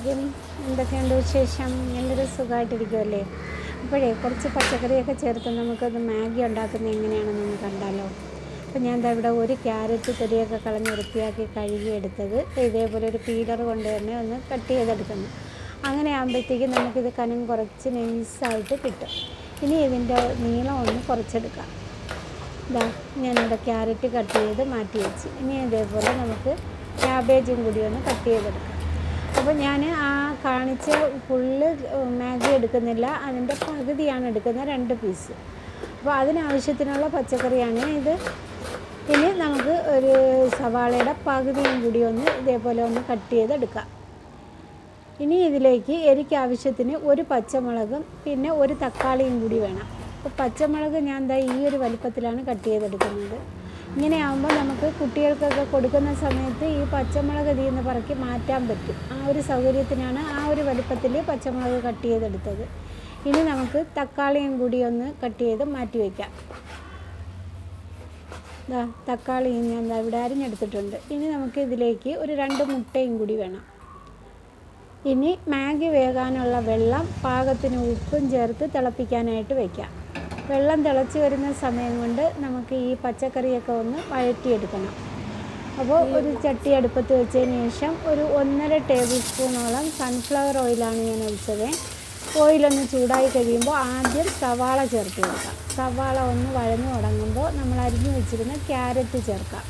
അലൈക്കും എന്തൊക്കെയുണ്ട് വിശേഷം? എല്ലാവരും സുഖമായിട്ടിരിക്കുമല്ലേ അപ്പോഴേ കുറച്ച് പച്ചക്കറിയൊക്കെ ചേർത്ത് നമുക്കത് മാഗി ഉണ്ടാക്കുന്നത് എങ്ങനെയാണെന്നൊന്ന് കണ്ടാലോ? അപ്പോൾ ഞാൻ എന്താ ഇവിടെ ഒരു ക്യാരറ്റ് തൊലിയൊക്കെ കളഞ്ഞ് വൃത്തിയാക്കി കഴുകിയെടുത്തത് ഇതേപോലെ ഒരു പീലർ കൊണ്ട് തന്നെ ഒന്ന് കട്ട് ചെയ്തെടുക്കുന്നു. അങ്ങനെ ആകുമ്പോഴത്തേക്കും നമുക്കിത് കനം കുറച്ച് നൈസായിട്ട് കിട്ടും. ഇനി ഇതിന്റെ നീളം ഒന്ന് കുറച്ചെടുക്കാം. ഇതാ ഞാനിവിടെ ക്യാരറ്റ് കട്ട് ചെയ്ത് മാറ്റി വെച്ച്. ഇനി ഇതേപോലെ നമുക്ക് ക്യാബേജും കൂടി ഒന്ന് കട്ട് ചെയ്തെടുക്കാം. അപ്പോൾ ഞാൻ ആ കാണിച്ച ഫുള്ള് മാഗി എടുക്കുന്നില്ല. അതിന്റെ പകുതിയാണ് എടുക്കുന്നത് രണ്ട് പീസ് അപ്പോൾ അതിനാവശ്യത്തിനുള്ള പച്ചക്കറിയാണ് ഇത്. ഇനി നമുക്ക് ഒരു സവാളയുടെ പകുതിയും കൂടി ഒന്ന് ഇതേപോലെ ഒന്ന് കട്ട് ചെയ്തെടുക്കാം. ഇനി ഇതിലേക്ക് എനിക്ക് ആവശ്യത്തിന് ഒരു പച്ചമുളകും പിന്നെ ഒരു തക്കാളിയും കൂടി വേണം. അപ്പോൾ പച്ചമുളക് ഞാൻ എന്താ ഈ ഒരു വലിപ്പത്തിലാണ് കട്ട് ചെയ്തെടുക്കുന്നത്. ഇങ്ങനെ ആകുമ്പോൾ നമുക്ക് കുട്ടികൾക്കൊക്കെ കൊടുക്കുന്ന സമയത്ത് ഈ പച്ചമുളക് ഇതിൽ നിന്ന് പറക്കി മാറ്റാൻ പറ്റും. ആ ഒരു സൗകര്യത്തിനാണ് ആ ഒരു വലിപ്പത്തിൽ പച്ചമുളക് കട്ട് ചെയ്തെടുത്തത്. ഇനി നമുക്ക് തക്കാളിയും കൂടി ഒന്ന് കട്ട് ചെയ്ത് മാറ്റി വയ്ക്കാം ഇതാ തക്കാളി ഞാൻ ഇവിടെ അരിഞ്ഞെടുത്തിട്ടുണ്ട്. ഇനി നമുക്ക് ഇതിലേക്ക് ഒരു രണ്ട് മുട്ടയും കൂടി വേണം. ഇനി മാഗി വേകാനുള്ള വെള്ളം പാകത്തിന് ഉപ്പും ചേർത്ത് തിളപ്പിക്കാനായിട്ട് വയ്ക്കാം വെള്ളം തിളച്ച് വരുന്ന സമയം കൊണ്ട് നമുക്ക് ഈ പച്ചക്കറിയൊക്കെ ഒന്ന് വഴറ്റിയെടുക്കണം. അപ്പോൾ ഒരു ചട്ടി അടുപ്പത്ത് വെച്ചതിന് ശേഷം ഒരു ഒന്നര ടേബിൾ സ്പൂണോളം സൺഫ്ലവർ ഓയിലാണ് ഞാൻ ഒഴിച്ചത്. ഓയിലൊന്ന് ചൂടായി കഴിയുമ്പോൾ ആദ്യം സവാള ചേർത്ത് കൊടുക്കാം. സവാള ഒന്ന് വഴഞ്ഞു തുടങ്ങുമ്പോൾ നമ്മൾ അരിഞ്ഞു വെച്ചിരുന്ന ക്യാരറ്റ് ചേർക്കാം.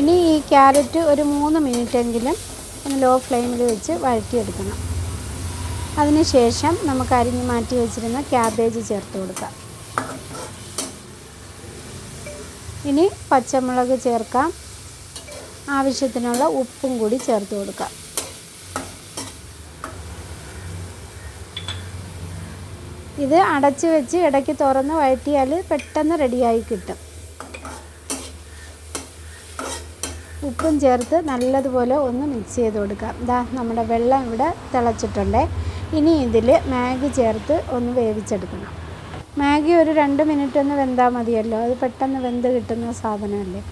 ഇനി ഈ ക്യാരറ്റ് ഒരു മൂന്ന് മിനിറ്റെങ്കിലും ലോ ഫ്ലെയിമിൽ വെച്ച് വഴറ്റിയെടുക്കണം. അതിനുശേഷം നമുക്ക് അരിഞ്ഞ് മാറ്റി വെച്ചിരുന്ന ക്യാബേജ് ചേർത്ത് കൊടുക്കാം. ഇനി പച്ചമുളക് ചേർക്കാം. ആവശ്യത്തിനുള്ള ഉപ്പും കൂടി ചേർത്ത് കൊടുക്കാം. ഇത് അടച്ച് വെച്ച് ഇടയ്ക്ക് തുറന്ന് വഴറ്റിയാൽ പെട്ടെന്ന് റെഡിയായി കിട്ടും. ഉപ്പും ചേർത്ത് നല്ലതുപോലെ ഒന്ന് മിക്സ് ചെയ്ത് കൊടുക്കാം. ഇതാ നമ്മുടെ വെള്ളം ഇവിടെ തിളച്ചിട്ടുണ്ട്. ഇനി ഇതിൽ മാഗി ചേർത്ത് ഒന്ന് വേവിച്ചെടുക്കണം. മാഗി ഒരു രണ്ട് മിനിറ്റ് ഒന്ന് വെന്താൽ മതിയല്ലോ. അത് പെട്ടെന്ന് വെന്ത് കിട്ടുന്ന സാധനമല്ലേ?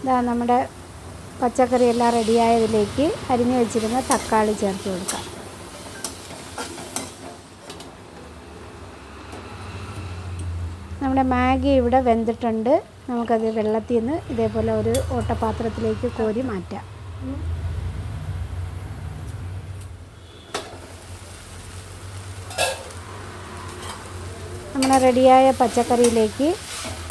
ഇതാ നമ്മുടെ പച്ചക്കറിയെല്ലാം റെഡിയായതിലേക്ക് അരിഞ്ഞു വെച്ചിരുന്ന തക്കാളി ചേർത്ത് കൊടുക്കാം. നമ്മുടെ മാഗി ഇവിടെ വെന്തിട്ടുണ്ട്. നമുക്കത് വെള്ളത്തിൽ നിന്ന് ഇതേപോലെ ഒരു ഓട്ടപാത്രത്തിലേക്ക് കോരി മാറ്റാം. നമ്മുടെ റെഡിയായ പച്ചക്കറിയിലേക്ക്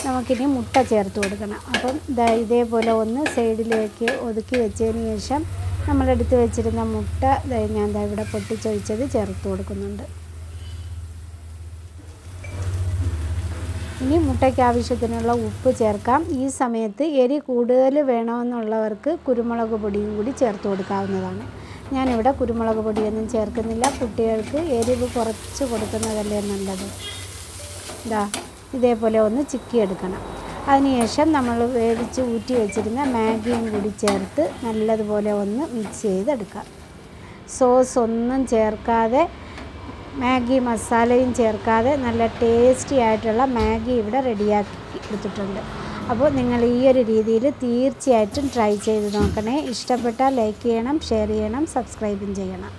നമുക്കിനി മുട്ട ചേർത്ത് കൊടുക്കണം. അപ്പം ഇതാ ഇതേപോലെ ഒന്ന് സൈഡിലേക്ക് ഒതുക്കി വെച്ചതിന് ശേഷം നമ്മളെടുത്ത് വെച്ചിരുന്ന മുട്ട ഞാൻ ദാ ഇവിടെ പൊട്ടിച്ചൊഴിച്ചത് ചേർത്ത് കൊടുക്കുന്നുണ്ട്. ഇനി മുട്ടയ്ക്ക് ആവശ്യത്തിനുള്ള ഉപ്പ് ചേർക്കാം. ഈ സമയത്ത് എരി കൂടുതൽ വേണമെന്നുള്ളവർക്ക് കുരുമുളക് പൊടിയും കൂടി ചേർത്ത് കൊടുക്കാവുന്നതാണ്. ഞാനിവിടെ കുരുമുളക് പൊടിയൊന്നും ചേർക്കുന്നില്ല. കുട്ടികൾക്ക് എരിവ് കുറച്ച് കൊടുക്കുന്നതല്ലേ നല്ലത്. ഇതാ ഇതേപോലെ ഒന്ന് ചിക്കി എടുക്കണം അതിനുശേഷം നമ്മൾ വേവിച്ച് ഊറ്റി വെച്ചിരുന്ന മാഗിയും കൂടി ചേർത്ത് നല്ലതുപോലെ ഒന്ന് മിക്സ് ചെയ്തെടുക്കാം. സോസ് ഒന്നും ചേർക്കാതെ മാഗി മസാലയും ചേർക്കാതെ നല്ല ടേസ്റ്റി ആയിട്ടുള്ള മാഗി ഇവിടെ റെഡിയാക്കി എടുത്തിട്ടുണ്ട്. അപ്പോൾ നിങ്ങൾ ഈ ഒരു രീതിയിൽ തീർച്ചയായിട്ടും ട്രൈ ചെയ്ത് നോക്കണേ. ഇഷ്ടപ്പെട്ടാൽ ലൈക്ക് ചെയ്യണം ഷെയർ ചെയ്യണം സബ്സ്ക്രൈബും ചെയ്യണം.